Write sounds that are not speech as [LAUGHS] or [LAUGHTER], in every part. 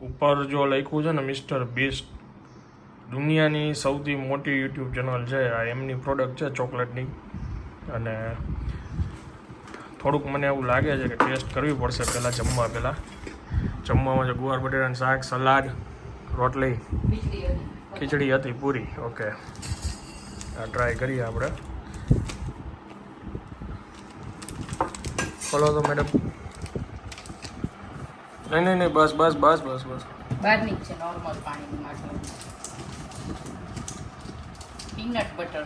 ઉપર જો લખ્યું છે ને મિસ્ટર બીસ્ટ દુનિયાની સૌથી મોટી યુટ્યુબ ચેનલ છે. આ એમની પ્રોડક્ટ છે ચોકલેટની અને થોડુંક મને એવું લાગે છે કે ટેસ્ટ કરવી પડશે પહેલાં જમવા પહેલાં. જમવામાં છે ગુવાર બટેટાનું શાક, સલાડ, રોટલી, ખીચડી હતી પૂરી. ઓકે આ ટ્રાય કરીએ આપણે. ખોલો તો મેડમ નહીં નહીં નહીં બસ બસ બસ બસ બસ. બહાર છે નોર્મલ પાણીની માટલો પીનટ બટર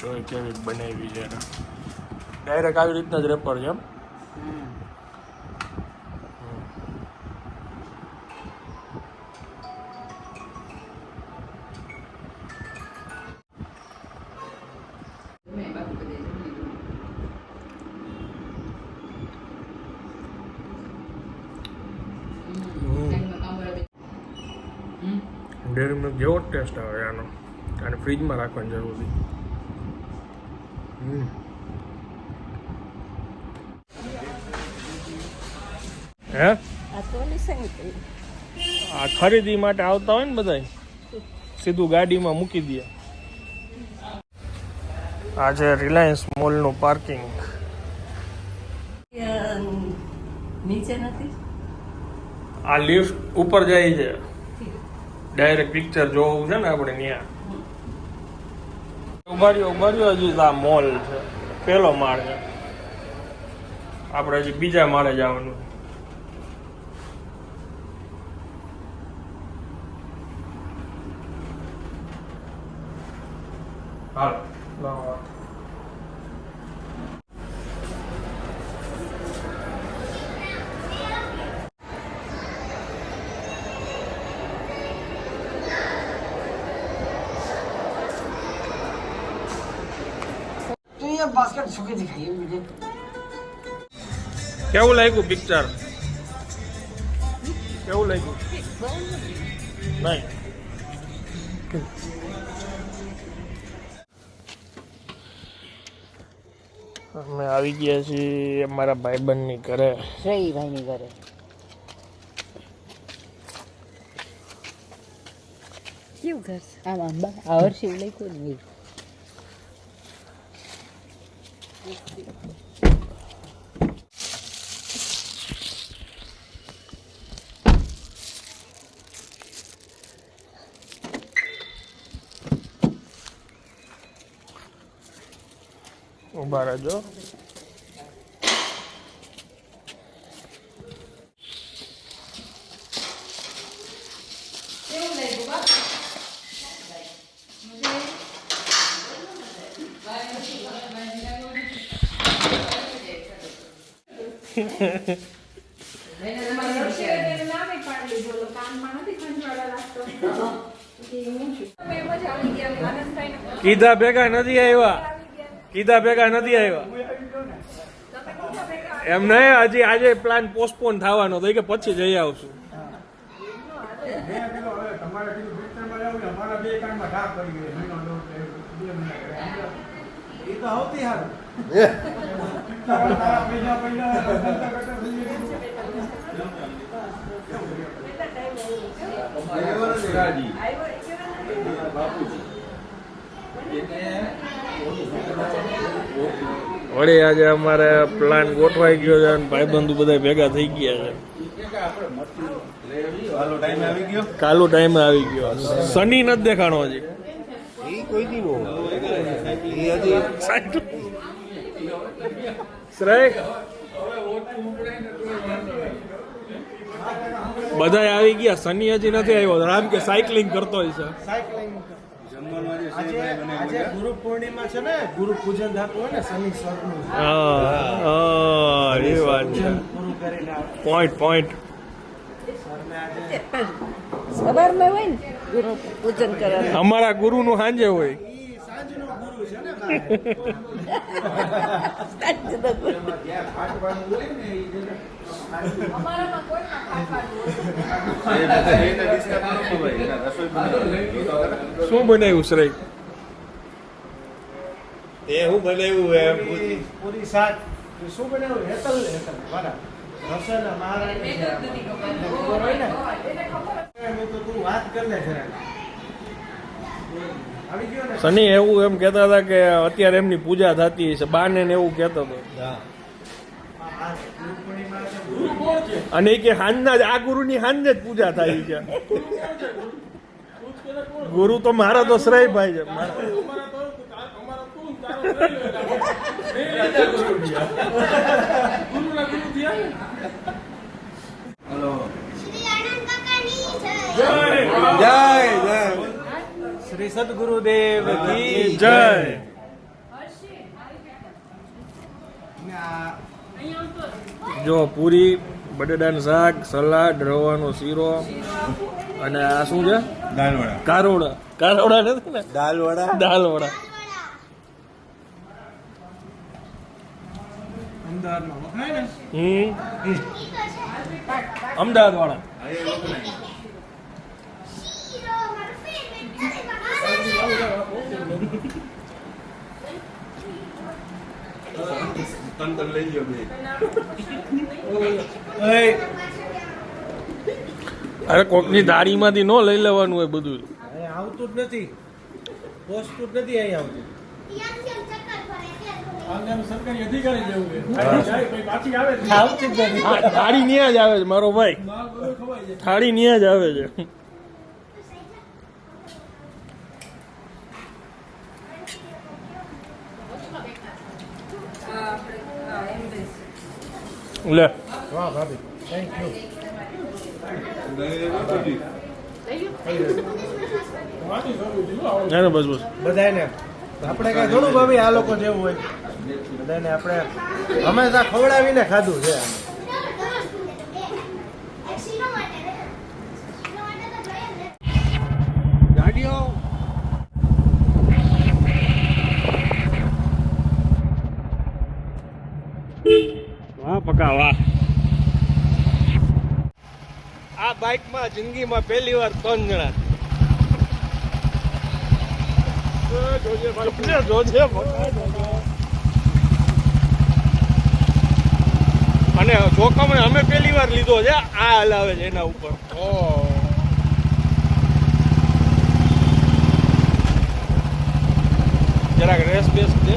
જોઈ કેવી બનાવી છે ડાયરેક્ટ આવી રીતના જ રેપર છે એમ. ડેરી મિલ્ક જેવો જ ટેસ્ટ આવે આનો. અને ફ્રીજમાં રાખવાની જરૂર હતી. હે? આ ખરીદી માટે આવતા હોય ને બધાય? સીધું ગાડીમાં મૂકી દે. આ છે રિલાયન્સ મોલનું પાર્કિંગ. નીચે નથી? આ લિફ્ટ ઉપર જાય છે. ડાયરેક્ટ પિક્ચર જોવું છે ને આપણે ત્યાં? ઉભાર્યો હજુ હજી આ મોલ છે. પેલો માળ છે. આપણે હજી બીજા માળે જવાનું હાલ. બાસ્કેટ બાસ્કેટ સુખી દેખાય એમ બીજે કેવું લાગ્યું પિક્ચર કેવું લાગ્યું? નહીં. અમે આવી ગયા છીએ અમારા ભાઈબંધની ઘરે. શ્રેય ભાઈની ઘરે. કેવું ઘર આ આંબા આવર શિવલય કોઈ નહીં ને એ. કીધા ભેગા નથી આવ્યા. કીધા ભેગા નથી આવ્યા. એમ નહીં હજી આજે પ્લાન પોસ્ટપોન થવાનો તો કે પછી જઈ આવશું. એ તો આવતી હારું. વળી આજે અમારે પ્લાન ગોઠવાઈ ગયો છે અને ભાઈબંધુ બધા ભેગા થઈ ગયા છે. કાલો ટાઈમ આવી ગયો. શનિ નથી દેખાણો હજી. શ્રેય બધા આવી ગયા. શનિ હજી નથી આવ્યો. રામ કે સાયકલિંગ કરતો હોય છે. આજે ગુરુ પૂર્ણિમા છે ને ગુરુ પૂજન થતું હોય ને શનિ સ્વર્ગનું હા હા એ વાત છે. પોઈન્ટ પોઈન્ટ સવારમાં હોય ને ગુરુ પૂજન કરવાનું. અમારા ગુરુનું સાંજે હોય. શું બનાવ્યું શ્રેય? એ હું બનાવ્યું એમ. પૂરી પૂરી શાક. શું બનાવ્યું? હેતલ ને હેતલ. મારા રસોઈના મહારાણી છે આપણે. ને? મેં તો તું વાત કર લે જરાક આવી ગયો ને? સની એવું એમ કહેતા હતા કે અત્યારે એમની પૂજા થતી છે બાને ને એવું કહેતો હતો. આ ગુરુ પૂર્ણિમા છે ગુરુ કોણ છે અને કે હાંજના જ આ ગુરુની હાંજે જ પૂજા થાય છે. ગુરુ તો મારા તો શ્રેયભાઈ છે. મારા શ્રી આનંદ કાકાની જય. જય. જય. શ્રી સદગુરુદેવ કી જય. જો પૂરી બટેટાનું શાક સલાડ રવાનો શીરો અને આ શું છે? દાલવડા. કારોડા. કારોડા નથી ને? દાલ વડા દાલ વડા અમદાવાદમાં વખણાય ને? હમ. અમદાવાદ વાળા શીરો મારો ફેવરેટ અરે કોકની દાઢીમાંથી ન લઈ લેવાનું હોય બધું. આવતું જ નથી. પોસ્ટું જ નથી અહીં આવતું. થાળી ન્યા જ આવે છે મારો ભાઈ. થાળી ન્યા જ આવે છે. લે વાહ ભાભી થેન્ક યુ ના બસ બસ. બધાને આપણે કઈ થોડું ભાભી આ લોકો જેવું હોય. બધાને આપણે હંમેશા ખવડાવીને ખાધું છે. વાહ પકા વાહ આ બાઇકમાં જિંદગીમાં પહેલી વાર ત્રણ જણા. જોજે જોજે અને જોખમ અમે પહેલી વાર લીધો છે આ હલાવે છે એના ઉપર. જરાક રેસ બેસ છે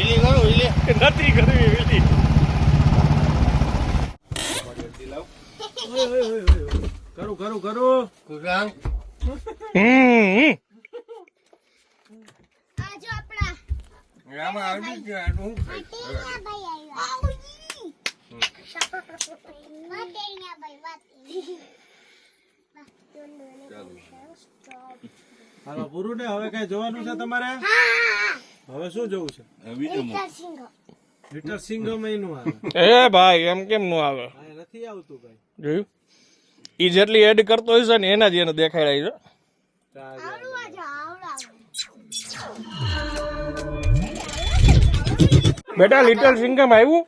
વીલી કરું વીલી. નથી કરવી વીલી. કરું કરું કરું. વાટેણિયા હાલો પૂરું ને હવે કઈ જોવાનું છે તમારે? હવે શું જોવું છે? લિટર સિંગમ એનું આવે. એ ભાઈ એમ કેમ નું આવે? નથી આવતું ભાઈ. જોયું? એ જેટલી એડ કરતો હોય છે ને એના જ એને દેખાય છે. બેટા લિટલ સિંગમ આવ્યું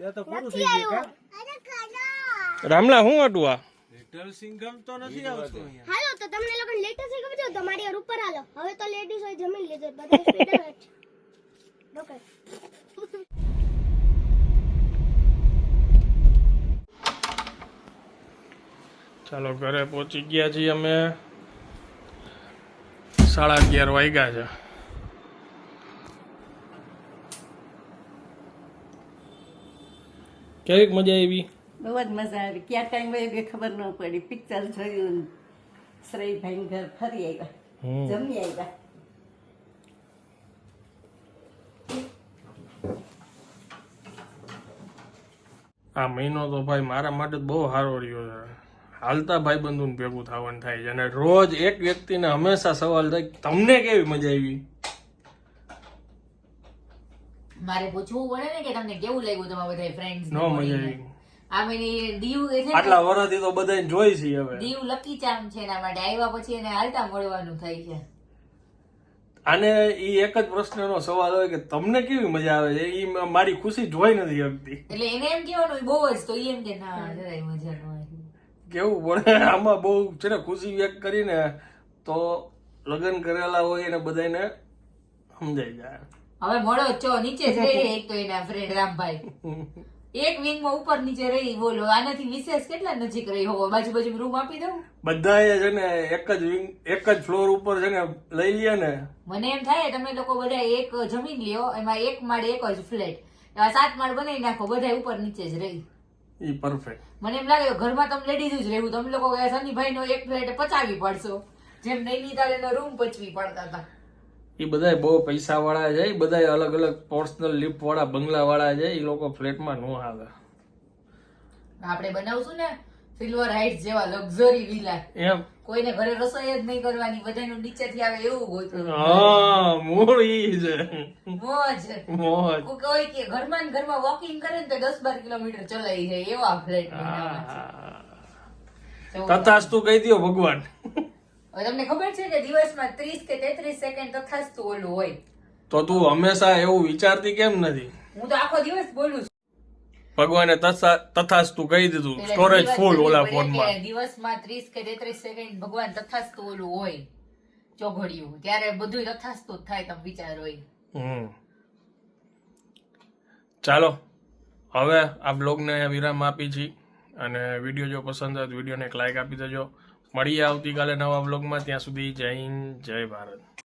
રામલા શું હતું આ? લિટલ સિંગમ તો નથી આવતું હાલો તો તમને લોકો લિટલ સિંગમ જો તમારી ઉપર હાલો. હવે તો લેડીઝ હોય જમીન લેજો બધા ચાલો ઘરે પહોંચી ગયા છીએ અમે. સાડા અગિયાર વાગ્યા છે. કેવી મજા આવી? બહુ જ મજા આવી. ક્યાં ટાઈમ વયો ગયો ખબર ન પડી. પિક્ચર જોયું શ્રેયભાઈ ઘર ફરી આવ્યા. જમી આવ્યા. આ મહિનો તો ભાઈ મારા માટે બહુ સારો રહ્યો છે. હાલતા ભાઈ બંધુને ભેગું થવાનું થાય છે. અને રોજ એક વ્યક્તિને હંમેશા સવાલ થાય તમને કેવી મજા આવી? મારે પૂછવું પડે ને કે તમને કેવું લાગ્યું તમારા બધા ફ્રેન્ડ્સ નો મજા આવી. આ મેની દીવ એ છે આટલા વર્ષથી તો બધા જોઈ છે હવે. દીવ લકી ચામ છે એના માટે આવ્યા પછી એને હાલતા મળવાનું થાય છે. આને એ એક જ પ્રશ્નનો સવાલ હોય કે તમને કેવી મજા આવે છે? એ મારી ખુશી જોઈ નથી શકતી એટલે એને એમ કહેવાનું બહુ જ તો એમ કે ના જરાય મજા ન આવી. કેવું? પડે [LAUGHS] આમાં બહુ છે ને ખુશી વ્યક્ત કરીને તો લગ્ન કરેલા હોય એને બધાને સમજાઈ જાય. હવે મળો ચો નીચે જ [LAUGHS] એક તો એના ફ્રેન્ડ રામભાઈ. [LAUGHS] એક વિંગમાં ઉપર નીચે રહી બોલો આનાથી વિશેષ કેટલા નજીક રહી હોવો? બાજુ બાજુ રૂમ આપી દઉં? બધાએ છે ને એક જ વિંગ એક જ ફ્લોર ઉપર છે ને લઈ લે ને. મને એમ થાય તમે લોકો બધા એક જમીન લ્યો એમાં એક માળ એક જ ફ્લેટ સાત માળ બનાવી નાખો બધા ઉપર નીચે જ રહી. ઈ પરફેક્ટ મને એમ લાગે ઘરમાં તમે લેડીઝ જ રહેવું તમે લોકો સનીભાઈ નો એક ફ્લેટ પચાવી પડશો. જેમ નૈનીતાલ એનો રૂમ પચવી પડતા હતા. એ બધા બહુ પૈસા વાળા છે એ બધા અલગ અલગ પર્સનલ બંગલા વાળા છે એ લોકો ફ્લેટમાં નો આવે. આપણે બનાવશું ને સિલ્વર હાઇટ્સ જેવા લક્ઝરી વિલા એમ. કોઈને ઘરે રસોઈ જ નહીં કરવાની બધાનું નીચેથી આવે એવું હોય હા મૂળ ઈ છે મોજ. મોજ. કોઈ કે ઘરમાં ને ઘરમાં વોકિંગ કરે ને તો દસ બાર કિલોમીટર ચલાઈ જાય એવા ફ્લેટ તથાસ્તુ કહી દો ભગવાન. હવે તમને ખબર છે કે દિવસમાં ત્રીસ કે તેત્રીસ સેકન્ડ તથાસ્તુ ઓલું હોય. તો તું હંમેશા એવું વિચારતી કેમ નથી? હું તો આખો દિવસ બોલું છું. ભગવાને તથા તથાસ્તુ કહી દીધું. સ્ટોરેજ ફૂલ ઓલા ફોનમાં. દિવસમાં ત્રીસ કે તેત્રીસ સેકન્ડ ભગવાન તથાસ્તુ ઓલું હોય. ચોઘડિયું. ત્યારે બધું તથાસ્તુ થાય તમે વિચારો ચાલો હવે આ બ્લોગને વિરામ આપી છીએ અને વીડિયો જો પસંદ આવે તો વિડીયોને એક લાઈક આપી દેજો. મળીએ આવતીકાલે નવા બ્લોગમાં ત્યાં સુધી જય હિન્દ જય ભારત.